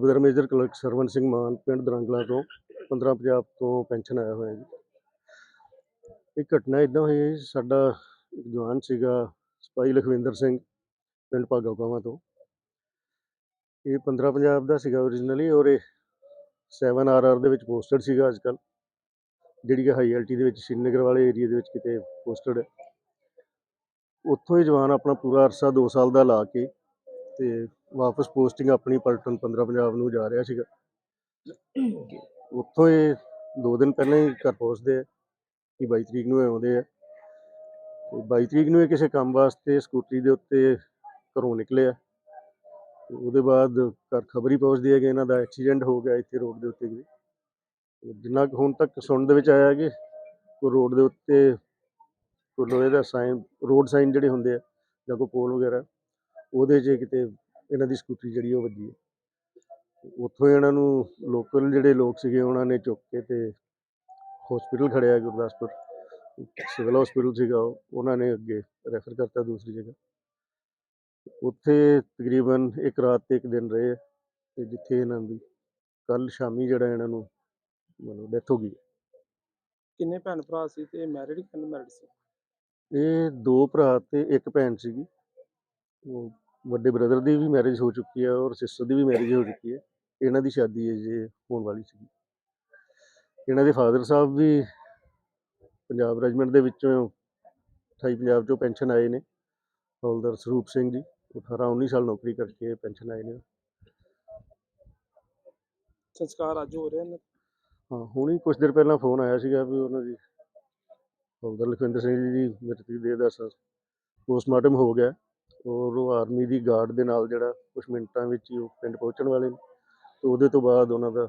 ਸੁਬੇਦਾਰ major clerk Sarwan Singh Mann ਪਿੰਡ ਦਰੰਗਲਾ ਤੋਂ 15 ਪੰਜਾਬ ਤੋਂ ਪੈਨਸ਼ਨ ਆਇਆ ਹੋਇਆ ਜੀ। ਇਹ ਘਟਨਾ ਇਦਾਂ ਹੋਈ ਹੈ ਸਾਡਾ ਇੱਕ ਜਵਾਨ ਸੀਗਾ ਸਿਪਾਹੀ ਲਖਵਿੰਦਰ ਸਿੰਘ ਪਿੰਡ ਭਾਗਾਵਾਂ ਤੋਂ। ਇਹ 15 ਪੰਜਾਬ ਦਾ ਸੀਗਾ ਓਰੀਜਨਲੀ ਔਰ ਇਹ 7 ਆਰ ਦੇ ਵਿੱਚ ਪੋਸਟਡ ਸੀਗਾ ਅੱਜ ਕੱਲ ਜਿਹੜੀ ਕਿ ਹਾਈ ਐਲਟੀ ਦੇ ਵਿੱਚ ਸ਼੍ਰੀਨਗਰ ਵਾਲੇ ਏਰੀਆ ਦੇ ਵਿੱਚ ਕਿਤੇ ਪੋਸਟਡ ਹੈ। ਉੱਥੋਂ ਹੀ ਜਵਾਨ ਆਪਣਾ ਪੂਰਾ ਅਰਸਾ 2 ਸਾਲ ਦਾ ਲਾ ਕੇ ਤੇ ਵਾਪਸ ਪੋਸਟਿੰਗ ਆਪਣੀ ਪਲਟਨ 15 ਪੰਜਾਬ ਨੂੰ ਜਾ ਰਿਹਾ ਸੀਗਾ। ਉੱਥੋਂ ਇਹ ਦੋ ਦਿਨ ਪਹਿਲਾਂ ਹੀ ਘਰ ਪਹੁੰਚਦੇ ਆ ਕਿ 22 ਤਰੀਕ ਨੂੰ ਇਹ ਆਉਂਦੇ ਆ। ਤੇ 22 ਤਰੀਕ ਨੂੰ ਇਹ ਕਿਸੇ ਕੰਮ ਵਾਸਤੇ ਸਕੂਟਰੀ ਦੇ ਉੱਤੇ ਘਰੋਂ ਨਿਕਲੇ ਆ। ਉਹਦੇ ਬਾਅਦ ਘਰ ਖਬਰ ਹੀ ਪਹੁੰਚਦੀ ਹੈ ਕਿ ਇਹਨਾਂ ਦਾ ਐਕਸੀਡੈਂਟ ਹੋ ਗਿਆ ਇੱਥੇ ਰੋਡ ਦੇ ਉੱਤੇ ਕਿਤੇ ਜਿੰਨਾ ਕੁ ਹੁਣ ਤੱਕ ਸੁਣਨ ਦੇ ਵਿੱਚ ਆਇਆ ਕਿ ਕੋਈ ਰੋਡ ਦੇ ਉੱਤੇ ਕੋਈ ਲੋਹੇ ਦਾ ਸਾਈਨ ਰੋਡ ਸਾਈਨ ਜਿਹੜੇ ਹੁੰਦੇ ਆ ਜਾਂ ਕੋਈ ਪੋਲ ਵਗੈਰਾ ਉਹਦੇ 'ਚ ਕਿਤੇ ਇਹਨਾਂ ਦੀ ਸਕੂਟਰੀ ਜਿਹੜੀ ਉਹ ਵੱਜੀ ਹੈ। ਉੱਥੋਂ ਇਹਨਾਂ ਨੂੰ ਲੋਕਲ ਜਿਹੜੇ ਲੋਕ ਸੀਗੇ ਉਹਨਾਂ ਨੇ ਚੁੱਕ ਕੇ ਤੇ ਹਸਪੀਟਲ ਖੜਿਆ ਗੁਰਦਾਸਪੁਰ। ਸਿਵਲ ਹਸਪੀਟਲ ਸੀਗਾ ਉਹ ਉਹਨਾਂ ਨੇ ਅੱਗੇ ਰੈਫਰ ਕਰਤਾ ਦੂਸਰੀ ਜਗ੍ਹਾ। ਉੱਥੇ ਤਕਰੀਬਨ ਇੱਕ ਰਾਤ ਤੇ ਇੱਕ ਦਿਨ ਰਹੇ ਤੇ ਜਿੱਥੇ ਇਹਨਾਂ ਦੀ ਕੱਲ ਸ਼ਾਮੀ ਜਿਹੜਾ ਇਹਨਾਂ ਨੂੰ ਮਤਲਬ ਡੈਥ ਹੋ ਗਈ ਕਿੰਨੇ ਭੈਣ ਭਰਾ ਸੀ ਤੇ ਮੈਰਿਡ ਕਿ ਅਨਮੈਰਿਡ ਸੀ? ਇਹ ਦੋ ਭਰਾ ਤੇ ਇੱਕ ਭੈਣ ਸੀਗੀ। ਉਹ ਵੱਡੇ ਬ੍ਰਦਰ ਦੀ ਵੀ ਮੈਰਿਜ ਹੋ ਚੁੱਕੀ ਹੈ ਔਰ ਸਿਸਟਰ ਦੀ ਵੀ ਮੈਰਿਜ ਹੋ ਚੁੱਕੀ ਹੈ। ਇਹਨਾਂ ਦੀ ਸ਼ਾਦੀ ਹੈ ਜੇ ਹੋਣ ਵਾਲੀ ਸੀ ਇਹਨਾਂ ਦੇ ਫਾਦਰ ਸਾਹਿਬ ਵੀ ਪੰਜਾਬ ਰੈਜੀਮੈਂਟ ਦੇ ਵਿੱਚੋਂ 28 ਪੰਜਾਬ ਚੋਂ ਪੈਨਸ਼ਨ ਆਏ ਨੇ। ਹੌਲਦਾਰ ਸਰੂਪ ਸਿੰਘ ਜੀ ਉਹ 18 19 ਸਾਲ ਨੌਕਰੀ ਕਰਕੇ ਪੈਨਸ਼ਨ ਆਏ ਨੇ। ਸੰਸਕਾਰ ਅੱਜ ਹੋ ਰਿਹਾ ਨੇ ਹਾਂ ਹੁਣੀ ਕੁਝ ਦਿਨ ਪਹਿਲਾਂ ਫੋਨ ਆਇਆ ਸੀਗਾ ਵੀ ਉਹਨਾਂ ਦੀ ਹੌਲਦਾਰ ਲਖਵਿੰਦਰ ਸਿੰਘ ਜੀ ਦੀ ਮ੍ਰਿਤਕ ਦੇਹ ਦਾ ਪੋਸਟਮਾਰਟਮ ਹੋ ਗਿਆ। ਔਰ ਉਹ ਆਰਮੀ ਦੀ ਗਾਰਡ ਦੇ ਨਾਲ ਜਿਹੜਾ ਕੁਝ ਮਿੰਟਾਂ ਵਿੱਚ ਹੀ ਉਹ ਪਿੰਡ ਪਹੁੰਚਣ ਵਾਲੇ ਨੇ। ਤੇ ਉਹਦੇ ਤੋਂ ਬਾਅਦ ਉਹਨਾਂ ਦਾ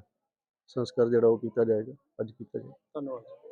ਸੰਸਕਾਰ ਜਿਹੜਾ ਉਹ ਕੀਤਾ ਜਾਏਗਾ, ਅੱਜ ਕੀਤਾ ਜਾਏਗਾ। ਧੰਨਵਾਦ।